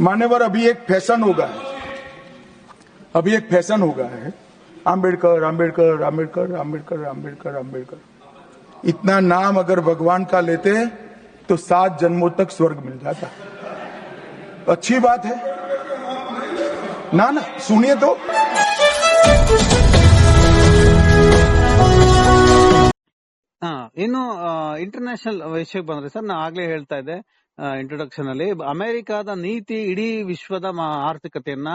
मान्यवर अभी एक फैशन हो गया है अभी एक फैशन हो गया है आम्बेडकर आम्बेडकर आम्बेडकर आम्बेडकर आम्बेडकर आम्बेडकर इतना नाम अगर भगवान का लेते हैं तो सात जन्मों तक स्वर्ग मिल जाता अच्छी बात है ना ना सुनिए तो ಹಾ ಇನ್ನು ಇಂಟರ್ನ್ಯಾಷನಲ್ ವಿಷಯಕ್ಕೆ ಬಂದ್ರೆ ಸರ್ ನಾ ಆಗ್ಲೇ ಹೇಳ್ತಾ ಇದ್ದೆ ಇಂಟ್ರೊಡಕ್ಷನ್ ಅಲ್ಲಿ ಅಮೆರಿಕದ ನೀತಿ ಇಡೀ ವಿಶ್ವದ ಆರ್ಥಿಕತೆಯನ್ನ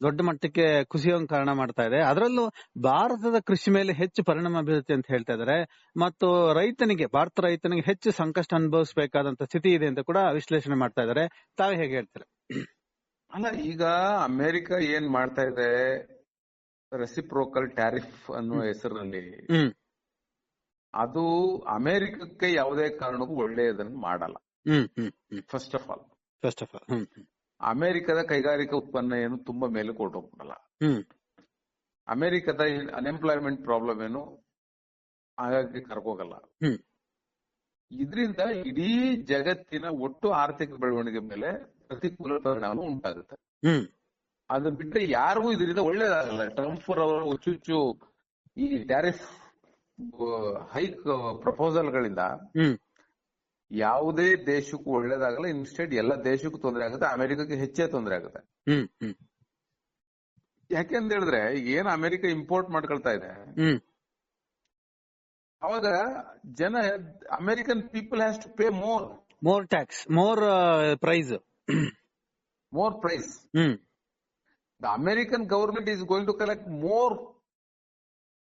ದೊಡ್ಡ ಮಟ್ಟಕ್ಕೆ ಕುಸಿಯೋಂಗ್ ಕಾರಣ ಮಾಡ್ತಾ ಇದೆ. ಅದರಲ್ಲೂ ಭಾರತದ ಕೃಷಿ ಮೇಲೆ ಹೆಚ್ಚು ಪರಿಣಾಮ ಬೀರುತ್ತೆ ಅಂತ ಹೇಳ್ತಾ ಇದ್ದಾರೆ ಮತ್ತು ರೈತನಿಗೆ ಭಾರತ ರೈತನಿಗೆ ಹೆಚ್ಚು ಸಂಕಷ್ಟ ಅನುಭವಿಸಬೇಕಾದಂತ ಸ್ಥಿತಿ ಇದೆ ಅಂತ ಕೂಡ ವಿಶ್ಲೇಷಣೆ ಮಾಡ್ತಾ ಇದ್ದಾರೆ ತಾವೇ ಹೇಗೆ ಹೇಳ್ತಾರೆ? ಅಲ್ಲ ಈಗ ಅಮೆರಿಕ ಏನ್ ಮಾಡ್ತಾ ಇದೆ? ರೆಸಿಪ್ರೋಕಲ್ ಟ್ಯಾರಿಫ್ ಅನ್ನೋ ಹೆಸರಿನಲ್ಲಿ ಹ್ಮ್. ಅದು ಅಮೆರಿಕಕ್ಕೆ ಯಾವುದೇ ಕಾರಣಕ್ಕೂ ಒಳ್ಳೆಯದನ್ನು ಮಾಡಲ್ಲ. First of all first of all. ಅಮೆರಿಕದ ಕೈಗಾರಿಕಾ ಉತ್ಪನ್ನ ಏನು ತುಂಬಾ ಮೇಲೆ ಕೊಟ್ಟೋಗ್ಬಿಡಲ್ಲ ಹ್ಮ್. ಅಮೆರಿಕದ ಅನ್ಎಂಪ್ಲಾಯ್ಮೆಂಟ್ ಪ್ರಾಬ್ಲಮ್ ಏನು? ಹಾಗಾಗಿ ಕರ್ಕೋಗಲ್ಲ. ಇದರಿಂದ ಇಡೀ ಜಗತ್ತಿನ ಒಟ್ಟು ಆರ್ಥಿಕ ಬೆಳವಣಿಗೆ ಮೇಲೆ ಪ್ರತಿಕೂಲ ಪರಿಣಾಮ ಉಂಟಾಗುತ್ತೆ. ಅದನ್ನ ಬಿಟ್ರೆ ಯಾರಿಗೂ ಇದರಿಂದ ಒಳ್ಳೇದಾಗಲ್ಲ. ಟ್ರಂಪ್ ಅವರ ಹುಚ್ಚುಚ್ಚು ಈ ಟ್ಯಾರಿಫ್ ಹೈಕ್ ಪ್ರಪೋಸಲ್ ಗಳಿಂದ ಯಾವುದೇ ದೇಶಕ್ಕೂ ಒಳ್ಳೇದಾಗಲ್ಲ ಇನ್ಸ್ಟೆಡ್ ಎಲ್ಲ ದೇಶಕ್ಕೂ ತೊಂದರೆ ಆಗುತ್ತೆ ಅಮೆರಿಕಕ್ಕೆ ಹೆಚ್ಚೇ ತೊಂದರೆ ಆಗುತ್ತೆ. ಯಾಕೆ ಅಂತ ಹೇಳಿದ್ರೆ ಏನ್ ಅಮೆರಿಕ ಇಂಪೋರ್ಟ್ ಮಾಡ್ಕೊಳ್ತಾ ಇದೆ ಅವಾಗ ಜನ American people has to pay more more tax more price more price the American government is going to collect more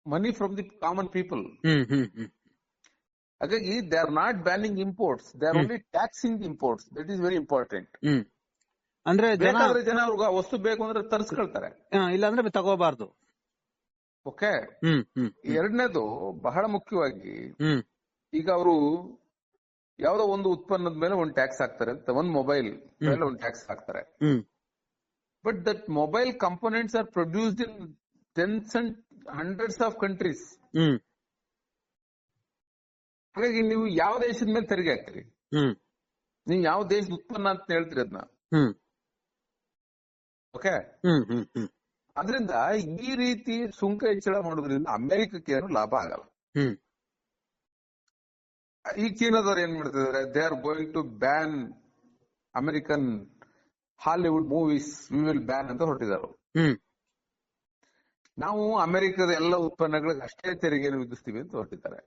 money from the common people hmm hmm hmm. ಹಾಗಾಗಿ they are not banning imports they are only taxing imports. That is very important. ಅಂದ್ರೆ ಜನ ಬೇಕಾದ್ರೆ ಜನ ಅವ್ರಿಗೆ ಆ ವಸ್ತು ಬೇಕು ಅಂದ್ರೆ ತರ್ಸ್ಕೊಳ್ತಾರೆ. ಇಲ್ಲ ಇಲ್ಲಾಂದ್ರೆ ತಗೋಬಾರ್ದು. ಓಕೆ? ಎರಡನೇದು ಬಹಳ ಮುಖ್ಯವಾಗಿ ಈಗ ಅವರು ಯಾವ್ದೋ ಒಂದು ಉತ್ಪನ್ನದ ಮೇಲೆ ಒಂದು ಟ್ಯಾಕ್ಸ್ ಹಾಕ್ತಾರೆ ಅಂತ ಒಂದು ಮೊಬೈಲ್ ಮೇಲೆ ಒಂದು ಟ್ಯಾಕ್ಸ್ ಹಾಕ್ತಾರೆ. But that mobile components are produced in tens and hundreds of countries. ಹಾಗಾಗಿ ನೀವು ಯಾವ ದೇಶದ ಮೇಲೆ ತೆರಿಗೆ ಹಾಕ್ತೀರಿ? ಹ್ಮ್. ನೀವು ಯಾವ ದೇಶದ ಉತ್ಪನ್ನ ಅಂತ ಹೇಳ್ತೀರಿ ಅದನ್ನ ಹ್ಮ್. ಓಕೆ? ಅದರಿಂದ ಈ ರೀತಿ ಸುಂಕ ಹೆಚ್ಚಳ ಮಾಡೋದ್ರಿಂದ ಅಮೆರಿಕಕ್ಕೆ ಏನು ಲಾಭ ಆಗಲ್ಲ. ಈ ಚೀನಾದವ್ರು ಏನ್ ಮಾಡ್ತಿದ್ದಾರೆ? They are going to ban American Hollywood movies we will ban ಅಂತ ಹೊರಟಿದ್ದಾರೆ. ಹ್ಮ್. ನಾವು ಅಮೆರಿಕದ ಎಲ್ಲ ಉತ್ಪನ್ನಗಳಿಗೆ ಅಷ್ಟೇ ತೆರಿಗೆಯನ್ನು ವಿಧಿಸ್ತೀವಿ ಅಂತ ಹೊರಟಿದ್ದಾರೆ.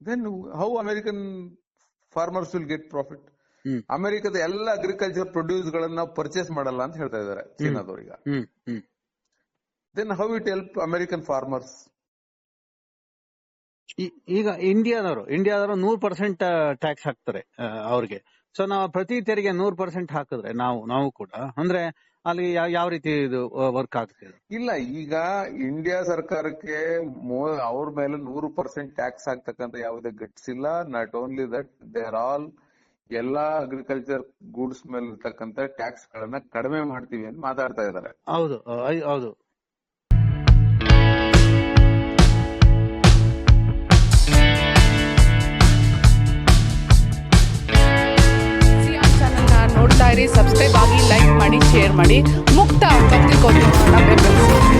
Then how American farmers will get profit ಅಮೆರಿಕದ ಎಲ್ಲ ಅಗ್ರಿಕಲ್ಚರ್ ಪ್ರೊಡ್ಯೂಸ್ ಗಳನ್ನ ಪರ್ಚೇಸ್ ಮಾಡಲ್ಲ ಅಂತ ಹೇಳ್ತಾ ಇದ್ದಾರೆ ಚೀನಾದವ್ರೀಗ. Then how it help American farmers ಈಗ ಇಂಡಿಯಾದವರು ಇಂಡಿಯಾದವರು ನೂರ್ ಪರ್ಸೆಂಟ್ ಟ್ಯಾಕ್ಸ್ ಹಾಕ್ತಾರೆ ಅವ್ರಿಗೆ. ಸೊ ನಾವು ಪ್ರತಿ ತೆರಿಗೆ ನೂರ್ ಪರ್ಸೆಂಟ್ ಹಾಕಿದ್ರೆ ನಾವು ನಾವು ಕೂಡ ಅಂದ್ರೆ ಅಲ್ಲಿ ಯಾವ ರೀತಿ ಇದು ವರ್ಕ್ ಆಗುತ್ತೆ ಇದು? ಇಲ್ಲ ಈಗ ಇಂಡಿಯಾ ಸರ್ಕಾರಕ್ಕೆ ಅವ್ರ ಮೇಲೆ ನೂರು ಪರ್ಸೆಂಟ್ ಟ್ಯಾಕ್ಸ್ ಹಾಕ್ತಕ್ಕಂತ ಯಾವುದೇ ಗಟ್ಸ್ ಇಲ್ಲ. Not only that there all ಎಲ್ಲಾ ಅಗ್ರಿಕಲ್ಚರ್ ಗೂಡ್ಸ್ ಮೇಲೆ ಇರ್ತಕ್ಕಂತ ಟ್ಯಾಕ್ಸ್ ಗಳನ್ನ ಕಡಿಮೆ ಮಾಡ್ತೀವಿ ಅಂತ ಮಾತಾಡ್ತಾ ಇದ್ದಾರೆ. ಹೌದು ಹೌದು. ಮಾಡಿ ಸಬ್ಸ್ಕ್ರೈಬ್ ಆಗಿ ಲೈಕ್ ಮಾಡಿ ಶೇರ್ ಮಾಡಿ ಮುಕ್ತ ಪತ್ರಿಕೋದ್ಯಮ ಬೆಂಬಲಿಸಿ